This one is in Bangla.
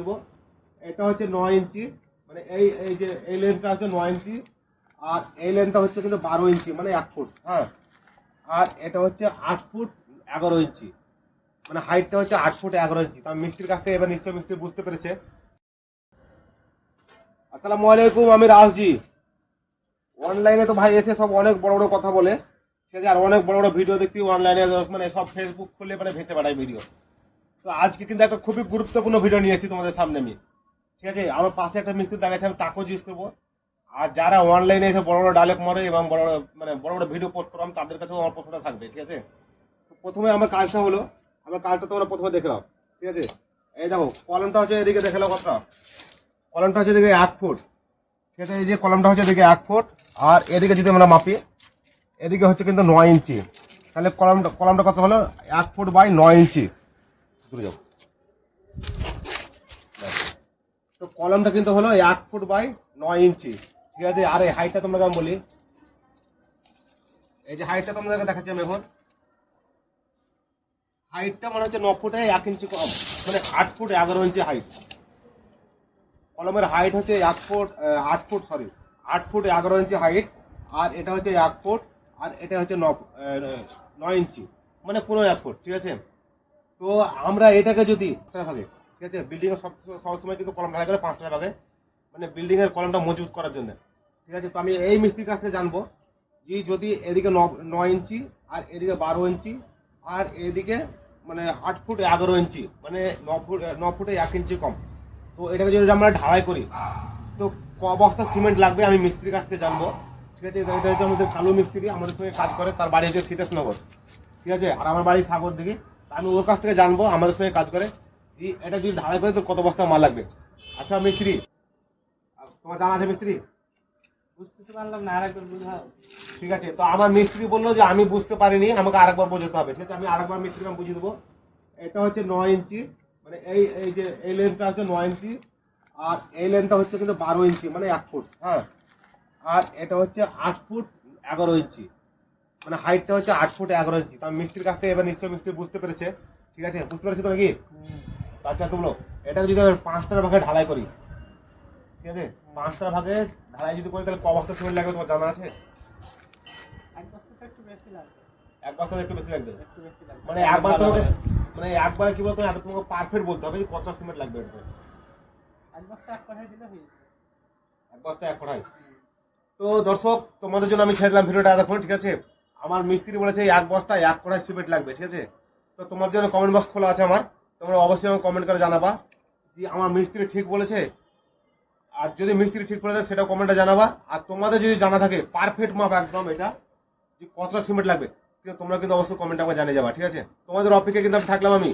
দেবো। এটা হচ্ছে নয় ইঞ্চি। মানে এই এই যে, এই লেনটা হচ্ছে নয় ইঞ্চি। আর এই লেনটা হচ্ছে কিন্তু বারো ইঞ্চি মানে এক ফুট হ্যাঁ। আর এটা হচ্ছে আট ফুট এগারো ইঞ্চি। মানে হাইটটা হচ্ছে আট ফুট এগারো ইঞ্চি। তা মিস্ত্রির কাছ থেকে এবার নিশ্চয়ই মিস্ত্রি বুঝতে পেরেছে। আসসালামু আলাইকুম, আমি রাজজি অনলাইনে তো ভাই এসে সব অনেক বড় বড় কথা বলে। আছে আর অনেক বড় বড় ভিডিও দেখতে অনলাইনে মানে সব ফেসবুক খুলে মানে ভেসে বেড়ায় ভিডিও তো আজকে কিন্তু একটা খুবই গুরুত্বপূর্ণ ভিডিও নিয়ে এসেছি তোমাদের সামনে আমি। ঠিক আছে? আমার পাশে একটা মিস্ত্রি দাঁড়িয়েছে আমি তাকেও জিজ্ঞেস করব। আর যারা অনলাইনে এসে বড় বড় ডায়লগ মারে এবং বড় বড় মানে বড় বড় ভিডিও পোস্ট করো, আমি তাদের কাছেও আমার প্রশ্নটা থাকবে, ঠিক আছে? প্রথমে আমার কাজটা হলো, আমার কাজটা তোমরা প্রথমে দেখে নাও, ঠিক আছে? এই দেখো, কলমটা হচ্ছে এদিকে দেখে নাও কতটা কলমটা হচ্ছে এদিকে এক ফুট, ঠিক আছে? এই যে কলমটা হচ্ছে এদিকে এক ফুট, আর এদিকে যদি আমরা মাপি, এদিকে হচ্ছে কিন্তু নয় ইঞ্চি। তাহলে কলমটা কলমটা কত হলো? এক ফুট বাই নয় ইঞ্চি। দূরে যাও। তো কলমটা কিন্তু হলো এক ফুট বাই নয় ইঞ্চি। ঠিক আছে? আর এই হাইটটা তোমরা কেমন বলি। এই যে হাইটটা তোমাদেরকে দেখাচ্ছি আমি এখন। হাইটটা মনে হচ্ছে ন ফুটে এক ইঞ্চি কম। মানে আট ফুট এগারো ইঞ্চি হাইট কলমের হাইট হচ্ছে এক ফুট আট ফুট সরি আট ফুট এগারো ইঞ্চি হাইট আর এটা হচ্ছে এক ফুট, আর এটা হচ্ছে ন নয় ইঞ্চি। মানে পনেরো এক ফুট, ঠিক আছে? তো আমরা এটাকে যদি ভাগে, ঠিক আছে? বিল্ডিং এর সব সবসময় কিন্তু কলম ঢালাই করে পাঁচটা ভাগে মানে বিল্ডিং এর কলমটা মজবুত করার জন্য, ঠিক আছে? তো আমি এই মিস্ত্রির কাছ থেকে জানব যে যদি এদিকে ন- ইঞ্চি আর এদিকে বারো ইঞ্চি আর এদিকে মানে আট ফুট এগারো ইঞ্চি মানে ন ফুট, ন ফুটে এক ইঞ্চি কম, তো এটাকে যদি আমরা ঢালাই করি, তো ক বস্তা সিমেন্ট লাগবে আমি মিস্ত্রির কাছ থেকে জানব, ঠিক আছে? এটা হচ্ছে আমাদের চালু মিস্ত্রি, আমাদের সঙ্গে কাজ করে, তার বাড়ি হচ্ছে সীতাসনগর ঠিক আছে? আর আমার বাড়ি সাগর দিকে আমি ওর কাছ থেকে জানব আমাদের সঙ্গে কাজ করে। যে এটা যদি ঢালাই করে তো কত বস্তা মাল লাগবে? আচ্ছা মিস্ত্রি। আর তোমার জানা আছে মিস্ত্রি? বুঝতে পারলাম না আরেকবার বুঝাও। ঠিক আছে তো আমার মিস্ত্রি বলল যে আমি বুঝতে পারিনি আমাকে আরেকবার বোঝাতে হবে। ঠিক আছে আমি আরেকবার মিস্ত্রিকে আমি বুঝিয়ে দেবো। এটা হচ্ছে নয় ইঞ্চি মানে এই এই যে এই লেনটা হচ্ছে নয় ইঞ্চি আর এই লেনটা হচ্ছে কিন্তু বারো ইঞ্চি মানে এক ফুট হ্যাঁ। আর এটা হচ্ছে আট ফুট এগারো ইঞ্চি। মানে হাইটটা হচ্ছে আট ফুট এগারো ইঞ্চি তো মিস্ত্রির কাছ থেকে এবার নিশ্চয়ই মিস্ত্রি বুঝতে পেরেছে। ঠিক আছে? বুঝতে পেরেছি তো নাকি? আচ্ছা তোমরা এটা যদি পাঁচটার ভাগে ঢালাই করি ঠিক আছে? পাঁচটার ভাগে ঢালাই যদি করি তাহলে ক বস্তা সিমেন্ট লাগবে তোমার জানা আছে? এক বছর তো একটু বেশি লাগবে। এক বস্তা একটু বেশি লাগবে? একটু বেশি লাগবে। মানে একবার তোমাকে মানে একবারে কি বলতো এত তোমাকে পারফেক্ট বলতে হবে যে কত সিমেন্ট লাগবে। এক বস্তা এক কথায় দিলে হয়ে এক বস্তা এক কড়াই। তো দর্শক তোমাদের জন্য আমি ছেড়ে দিলাম ভিডিওটা এতক্ষণ ঠিক আছে? আমার মিস্ত্রি বলেছে এক বস্তা এক কড়াই সিমেন্ট লাগবে, ঠিক আছে? তো তোমার জন্য কমেন্ট বক্স খোলা আছে আমার। তোমরা অবশ্যই আমাকে কমেন্ট করে জানাবা। যে আমার মিস্ত্রি ঠিক বলেছে, আর যদি মিস্ত্রি ঠিক বলেছে সেটা কমেন্টে জানাবা। আর তোমাদের যদি জানা থাকে পারফেক্ট মাপ একদম এটা, যে কতটা সিমেন্ট লাগবে, কিন্তু তোমরা কিন্তু অবশ্যই কমেন্ট আমাকে জানিয়ে যাবা, ঠিক আছে? তোমাদের অপেক্ষায় কিন্তু আমি থাকলাম আমি।